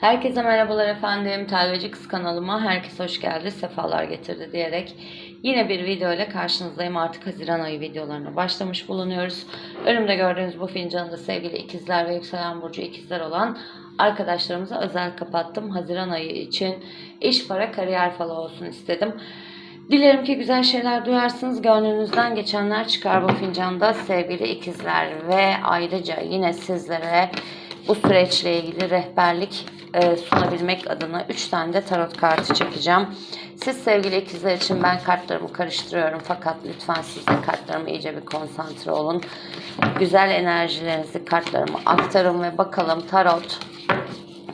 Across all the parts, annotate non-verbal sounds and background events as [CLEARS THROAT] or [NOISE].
Herkese merhabalar efendim. Telveci Kız kanalıma herkes hoş geldi, sefalar getirdi diyerek yine bir video ile karşınızdayım. Artık Haziran ayı videolarına başlamış bulunuyoruz. Önümde gördüğünüz bu fincanı sevgili ikizler ve yükselen burcu ikizler olan arkadaşlarımıza özel kapattım. Haziran ayı için iş, para, kariyer falı olsun istedim. Dilerim ki güzel şeyler duyarsınız. Gönlünüzden geçenler çıkar bu fincanda sevgili ikizler ve ayrıca yine sizlere bu süreçle ilgili rehberlik e, sunabilmek adına 3 tane de tarot kartı çekeceğim. Siz sevgili ikizler için ben kartlarımı karıştırıyorum fakat lütfen siz de kartlarıma iyice bir konsantre olun. Güzel enerjilerinizi kartlarıma aktarın ve bakalım tarot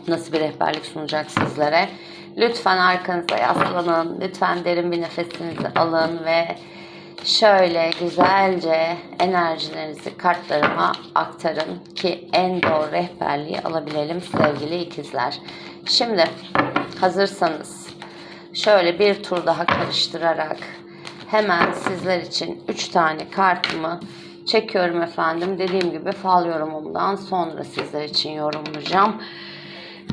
nasıl bir rehberlik sunacak sizlere. Lütfen arkanıza yaslanın. Lütfen derin bir nefesinizi alın ve şöyle güzelce enerjilerinizi kartlarıma aktarın ki en doğru rehberliği alabilelim sevgili ikizler. Şimdi hazırsanız şöyle bir tur daha karıştırarak hemen sizler için 3 tane kartımı çekiyorum efendim. Dediğim gibi fal yorumumdan sonra sizler için yorumlayacağım.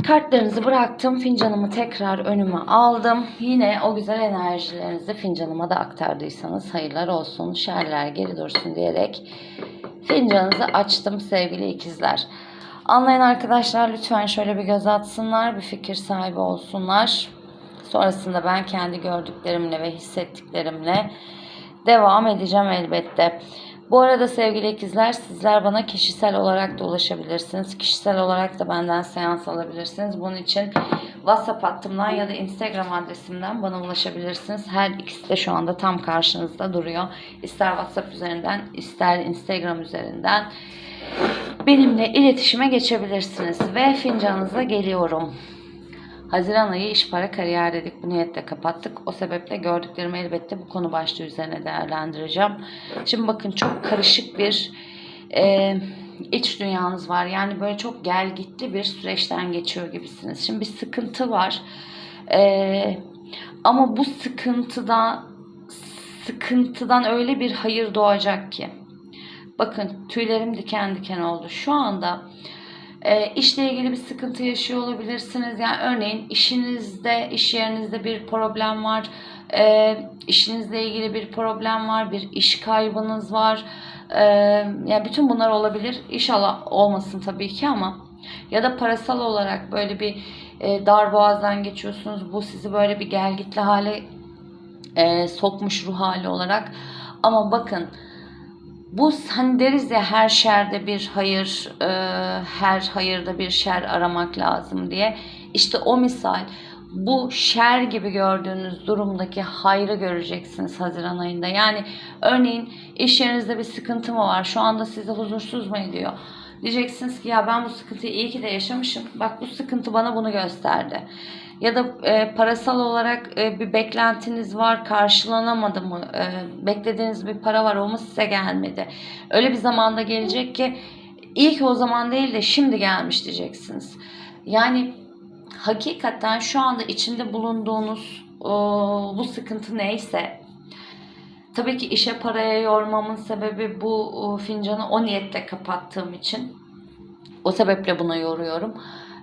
Kartlarınızı bıraktım. Fincanımı tekrar önüme aldım. Yine o güzel enerjilerinizi fincanıma da aktardıysanız hayırlar olsun, şerler geri dursun diyerek fincanınızı açtım sevgili ikizler. Anlayan arkadaşlar lütfen şöyle bir göz atsınlar, bir fikir sahibi olsunlar. Sonrasında ben kendi gördüklerimle ve hissettiklerimle devam edeceğim elbette. Bu arada sevgili ikizler sizler bana kişisel olarak da ulaşabilirsiniz. Kişisel olarak da benden seans alabilirsiniz. Bunun için WhatsApp hattımdan ya da Instagram adresimden bana ulaşabilirsiniz. Her ikisi de şu anda tam karşınızda duruyor. İster WhatsApp üzerinden ister Instagram üzerinden benimle iletişime geçebilirsiniz. Ve fincanınıza geliyorum. Haziran ayı iş para kariyer dedik. Bu niyetle kapattık. O sebeple gördüklerimi elbette bu konu başlığı üzerine değerlendireceğim. Şimdi bakın çok karışık bir e, iç dünyanız var. Yani böyle çok gel gitti bir süreçten geçiyor gibisiniz. Şimdi bir sıkıntı var. E, ama bu sıkıntıdan sıkıntıdan öyle bir hayır doğacak ki. Bakın tüylerim diken diken oldu. Şu anda e, işle ilgili bir sıkıntı yaşıyor olabilirsiniz. Yani örneğin işinizde, iş yerinizde bir problem var. E, işinizle ilgili bir problem var. Bir iş kaybınız var. E, yani bütün bunlar olabilir. İnşallah olmasın tabii ki ama ya da parasal olarak böyle bir e, dar boğazdan geçiyorsunuz. Bu sizi böyle bir gelgitli hale e, sokmuş ruh hali olarak. Ama bakın bu hani deriz ya her şerde bir hayır, e, her hayırda bir şer aramak lazım diye. İşte o misal bu şer gibi gördüğünüz durumdaki hayrı göreceksiniz Haziran ayında. Yani örneğin iş yerinizde bir sıkıntı mı var? Şu anda sizi huzursuz mu ediyor? Diyeceksiniz ki ya ben bu sıkıntıyı iyi ki de yaşamışım. Bak bu sıkıntı bana bunu gösterdi. Ya da e, parasal olarak e, bir beklentiniz var karşılanamadı mı? E, beklediğiniz bir para var o mu size gelmedi? Öyle bir zamanda gelecek ki ilk o zaman değil de şimdi gelmiş diyeceksiniz. Yani hakikaten şu anda içinde bulunduğunuz o, bu sıkıntı neyse Tabii ki işe paraya yormamın sebebi bu o, fincanı o niyetle kapattığım için. O sebeple buna yoruyorum.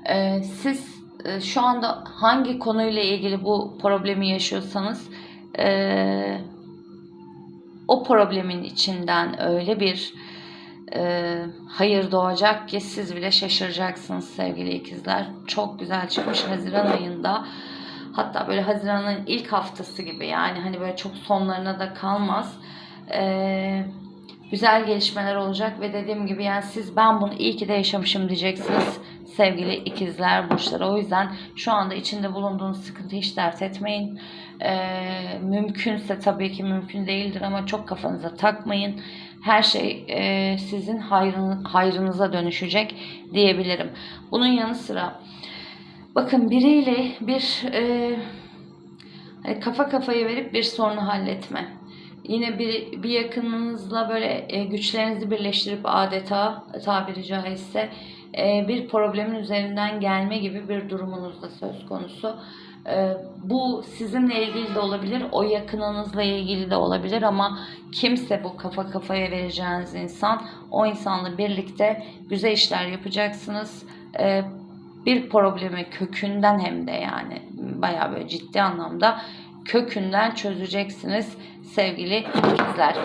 Ee, siz e, şu anda hangi konuyla ilgili bu problemi yaşıyorsanız e, o problemin içinden öyle bir e, hayır doğacak ki siz bile şaşıracaksınız sevgili ikizler. Çok güzel çıkmış Haziran ayında. Hatta böyle Haziran'ın ilk haftası gibi yani hani böyle çok sonlarına da kalmaz. Ee, güzel gelişmeler olacak ve dediğim gibi yani siz ben bunu iyi ki de yaşamışım diyeceksiniz sevgili ikizler burçları. O yüzden şu anda içinde bulunduğunuz sıkıntı hiç dert etmeyin. Ee, mümkünse tabii ki mümkün değildir ama çok kafanıza takmayın. Her şey e, sizin hayrın, hayrınıza dönüşecek diyebilirim. Bunun yanı sıra Bakın biriyle bir e, hani kafa kafayı verip bir sorunu halletme. Yine bir, bir yakınınızla böyle e, güçlerinizi birleştirip adeta tabiri caizse e, bir problemin üzerinden gelme gibi bir durumunuz da söz konusu. E, bu sizinle ilgili de olabilir, o yakınınızla ilgili de olabilir ama kimse bu kafa kafaya vereceğiniz insan, o insanla birlikte güzel işler yapacaksınız. E, bir problemi kökünden hem de yani bayağı böyle ciddi anlamda kökünden çözeceksiniz sevgili ikizler.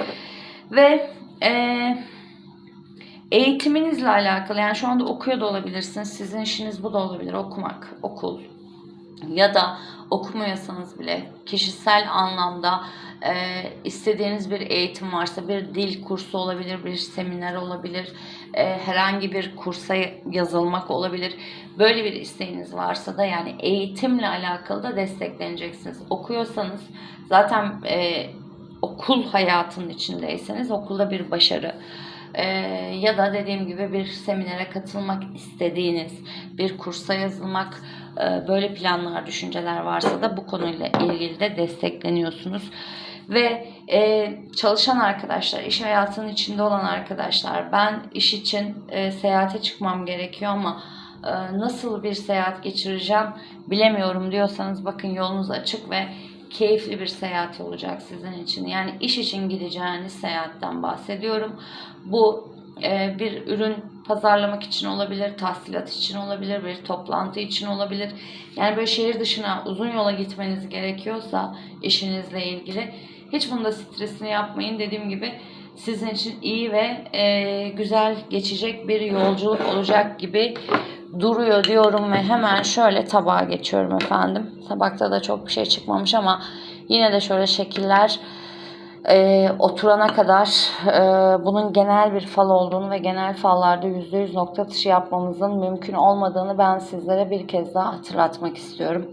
Ve eee eğitiminizle alakalı yani şu anda okuyor da olabilirsiniz. Sizin işiniz bu da olabilir. Okumak, okul ya da okumuyorsanız bile kişisel anlamda e, istediğiniz bir eğitim varsa bir dil kursu olabilir, bir seminer olabilir, e, herhangi bir kursa yazılmak olabilir. Böyle bir isteğiniz varsa da yani eğitimle alakalı da destekleneceksiniz. Okuyorsanız zaten e, okul hayatının içindeyseniz okulda bir başarı ee, ya da dediğim gibi bir seminere katılmak istediğiniz, bir kursa yazılmak, e, böyle planlar, düşünceler varsa da bu konuyla ilgili de destekleniyorsunuz. Ve e, çalışan arkadaşlar, iş hayatının içinde olan arkadaşlar, ben iş için e, seyahate çıkmam gerekiyor ama e, nasıl bir seyahat geçireceğim bilemiyorum diyorsanız bakın yolunuz açık ve keyifli bir seyahat olacak sizin için. Yani iş için gideceğiniz seyahatten bahsediyorum. Bu bir ürün pazarlamak için olabilir, tahsilat için olabilir, bir toplantı için olabilir. Yani böyle şehir dışına uzun yola gitmeniz gerekiyorsa işinizle ilgili hiç bunda stresini yapmayın. Dediğim gibi sizin için iyi ve e, güzel geçecek bir yolculuk olacak gibi duruyor diyorum ve hemen şöyle tabağa geçiyorum efendim. Tabakta da çok bir şey çıkmamış ama yine de şöyle şekiller e, oturana kadar e, bunun genel bir fal olduğunu ve genel fallarda %100 nokta atışı yapmamızın mümkün olmadığını ben sizlere bir kez daha hatırlatmak istiyorum.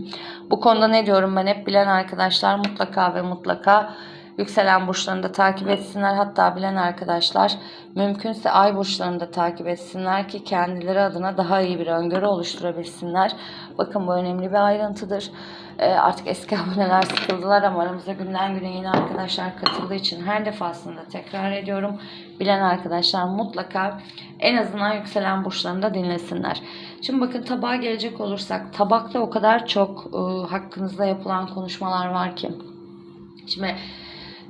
[CLEARS THROAT] Bu konuda ne diyorum ben hep bilen arkadaşlar mutlaka ve mutlaka yükselen burçlarını da takip etsinler. Hatta bilen arkadaşlar mümkünse ay burçlarını da takip etsinler ki kendileri adına daha iyi bir öngörü oluşturabilsinler. Bakın bu önemli bir ayrıntıdır. E, artık eski [LAUGHS] aboneler sıkıldılar ama aramıza günden güne yeni arkadaşlar katıldığı için her defasında tekrar ediyorum. Bilen arkadaşlar mutlaka en azından yükselen burçlarını da dinlesinler. Şimdi bakın tabağa gelecek olursak tabakta o kadar çok e, hakkınızda yapılan konuşmalar var ki. Şimdi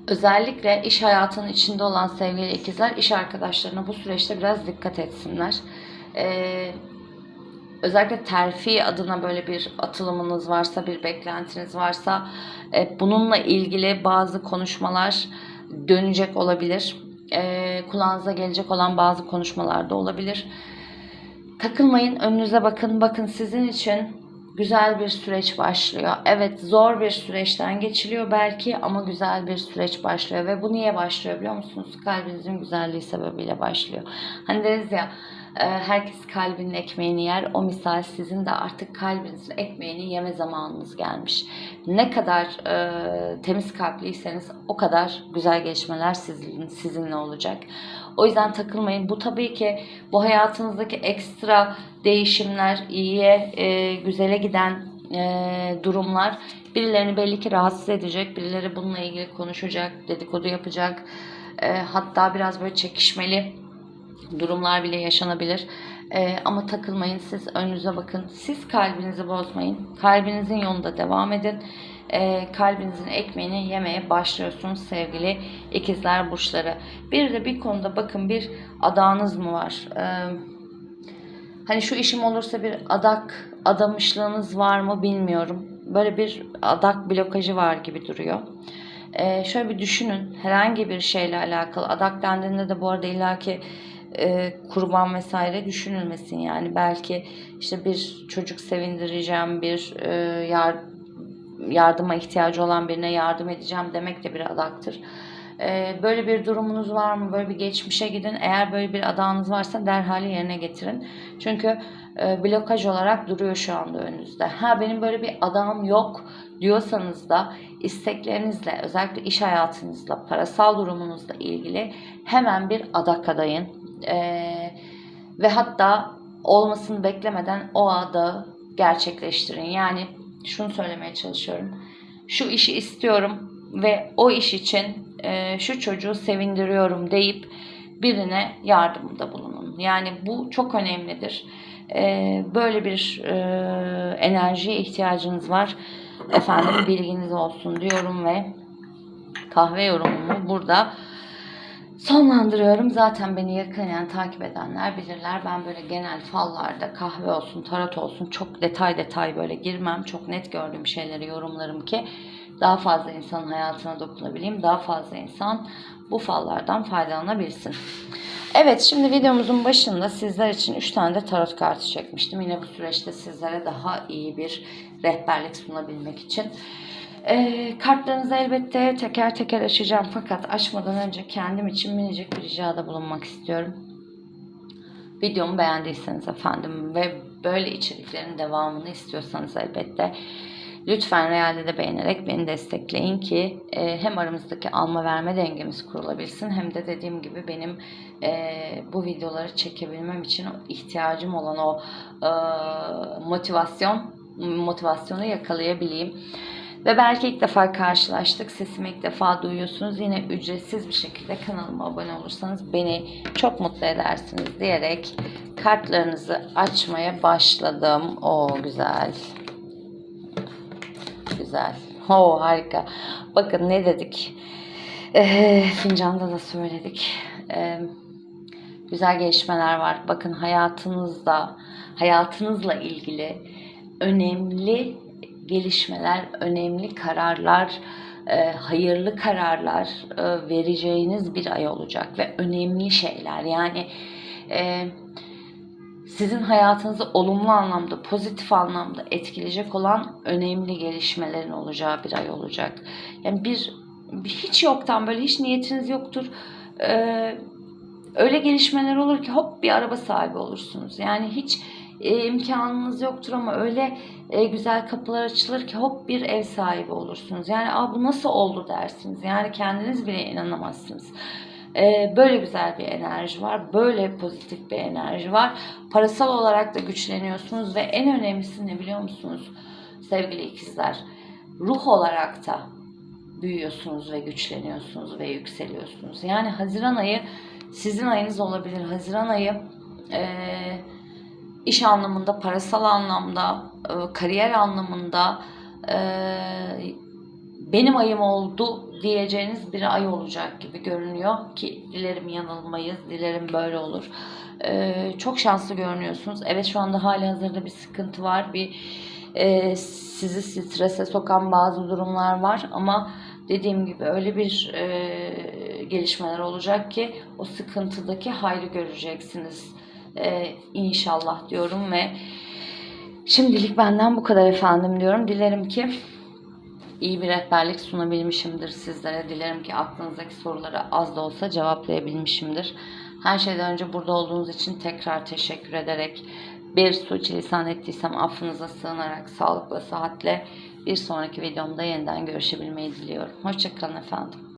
özellikle iş hayatının içinde olan sevgili ikizler iş arkadaşlarına bu süreçte biraz dikkat etsinler. Ee, özellikle terfi adına böyle bir atılımınız varsa, bir beklentiniz varsa e, bununla ilgili bazı konuşmalar dönecek olabilir. E, kulağınıza gelecek olan bazı konuşmalar da olabilir. Takılmayın, önünüze bakın. Bakın sizin için güzel bir süreç başlıyor. Evet zor bir süreçten geçiliyor belki ama güzel bir süreç başlıyor. Ve bu niye başlıyor biliyor musunuz? Kalbinizin güzelliği sebebiyle başlıyor. Hani deriz ya herkes kalbinin ekmeğini yer. O misal sizin de artık kalbinizin ekmeğini yeme zamanınız gelmiş. Ne kadar e, temiz kalpliyseniz o kadar güzel gelişmeler sizin, sizinle olacak. O yüzden takılmayın. Bu tabii ki bu hayatınızdaki ekstra değişimler, iyiye, e, güzele giden e, durumlar birilerini belli ki rahatsız edecek. Birileri bununla ilgili konuşacak, dedikodu yapacak. E, hatta biraz böyle çekişmeli durumlar bile yaşanabilir. E, ama takılmayın siz önünüze bakın. Siz kalbinizi bozmayın. Kalbinizin yolunda devam edin. E, kalbinizin ekmeğini yemeye başlıyorsunuz sevgili ikizler burçları. Bir de bir konuda bakın bir adağınız mı var? E, hani şu işim olursa bir adak adamışlığınız var mı bilmiyorum. Böyle bir adak blokajı var gibi duruyor. Ee, şöyle bir düşünün herhangi bir şeyle alakalı adak dendiğinde de bu arada illaki e, kurban vesaire düşünülmesin yani belki işte bir çocuk sevindireceğim bir e, yar, yardıma ihtiyacı olan birine yardım edeceğim demek de bir adaktır. E, böyle bir durumunuz var mı? Böyle bir geçmişe gidin. Eğer böyle bir adağınız varsa derhal yerine getirin. Çünkü e, blokaj olarak duruyor şu anda önünüzde. Ha benim böyle bir adağım yok diyorsanız da isteklerinizle özellikle iş hayatınızla, parasal durumunuzla ilgili hemen bir adak adayın. Ee, ve hatta olmasını beklemeden o adağı gerçekleştirin. Yani şunu söylemeye çalışıyorum. Şu işi istiyorum ve o iş için e, şu çocuğu sevindiriyorum deyip birine yardımda bulunun. Yani bu çok önemlidir. E, böyle bir e, enerjiye ihtiyacınız var. Efendim bilginiz olsun diyorum ve kahve yorumumu burada sonlandırıyorum. Zaten beni yakinen takip edenler bilirler. Ben böyle genel fallarda kahve olsun, tarot olsun çok detay detay böyle girmem. Çok net gördüğüm şeyleri yorumlarım ki daha fazla insanın hayatına dokunabileyim. Daha fazla insan bu fallardan faydalanabilsin. Evet şimdi videomuzun başında sizler için 3 tane de tarot kartı çekmiştim. Yine bu süreçte sizlere daha iyi bir rehberlik sunabilmek için. Ee, kartlarınızı elbette teker teker açacağım fakat açmadan önce kendim için minicik bir ricada bulunmak istiyorum. Videomu beğendiyseniz efendim ve böyle içeriklerin devamını istiyorsanız elbette lütfen realde de beğenerek beni destekleyin ki e, hem aramızdaki alma verme dengemiz kurulabilsin hem de dediğim gibi benim e, bu videoları çekebilmem için ihtiyacım olan o e, motivasyon motivasyonu yakalayabileyim. Ve belki ilk defa karşılaştık. Sesimi ilk defa duyuyorsunuz. Yine ücretsiz bir şekilde kanalıma abone olursanız beni çok mutlu edersiniz diyerek kartlarınızı açmaya başladım. O güzel. Güzel. O harika. Bakın ne dedik. Ee, fincanda da söyledik. Ee, güzel gelişmeler var. Bakın hayatınızda, hayatınızla ilgili önemli gelişmeler, önemli kararlar, e, hayırlı kararlar e, vereceğiniz bir ay olacak ve önemli şeyler. Yani e, sizin hayatınızı olumlu anlamda, pozitif anlamda etkileyecek olan önemli gelişmelerin olacağı bir ay olacak. Yani bir, hiç yoktan böyle hiç niyetiniz yoktur. Ee, öyle gelişmeler olur ki hop bir araba sahibi olursunuz. Yani hiç e, imkanınız yoktur ama öyle e, güzel kapılar açılır ki hop bir ev sahibi olursunuz. Yani Aa, bu nasıl oldu dersiniz. Yani kendiniz bile inanamazsınız. E, böyle güzel bir enerji var. Böyle pozitif bir enerji var. Parasal olarak da güçleniyorsunuz ve en önemlisi ne biliyor musunuz sevgili ikizler? Ruh olarak da büyüyorsunuz ve güçleniyorsunuz ve yükseliyorsunuz. Yani Haziran ayı sizin ayınız olabilir. Haziran ayı eee iş anlamında, parasal anlamda, e, kariyer anlamında e, benim ayım oldu diyeceğiniz bir ay olacak gibi görünüyor ki dilerim yanılmayız, dilerim böyle olur. E, çok şanslı görünüyorsunuz. Evet şu anda hali hazırda bir sıkıntı var, bir sizi strese sokan bazı durumlar var ama dediğim gibi öyle bir gelişmeler olacak ki o sıkıntıdaki hayrı göreceksiniz ee, inşallah diyorum ve şimdilik benden bu kadar efendim diyorum. Dilerim ki iyi bir rehberlik sunabilmişimdir sizlere. Dilerim ki aklınızdaki soruları az da olsa cevaplayabilmişimdir. Her şeyden önce burada olduğunuz için tekrar teşekkür ederek bir suçilisan ettiysem affınıza sığınarak sağlıkla, sıhhatle bir sonraki videomda yeniden görüşebilmeyi diliyorum. Hoşçakalın efendim.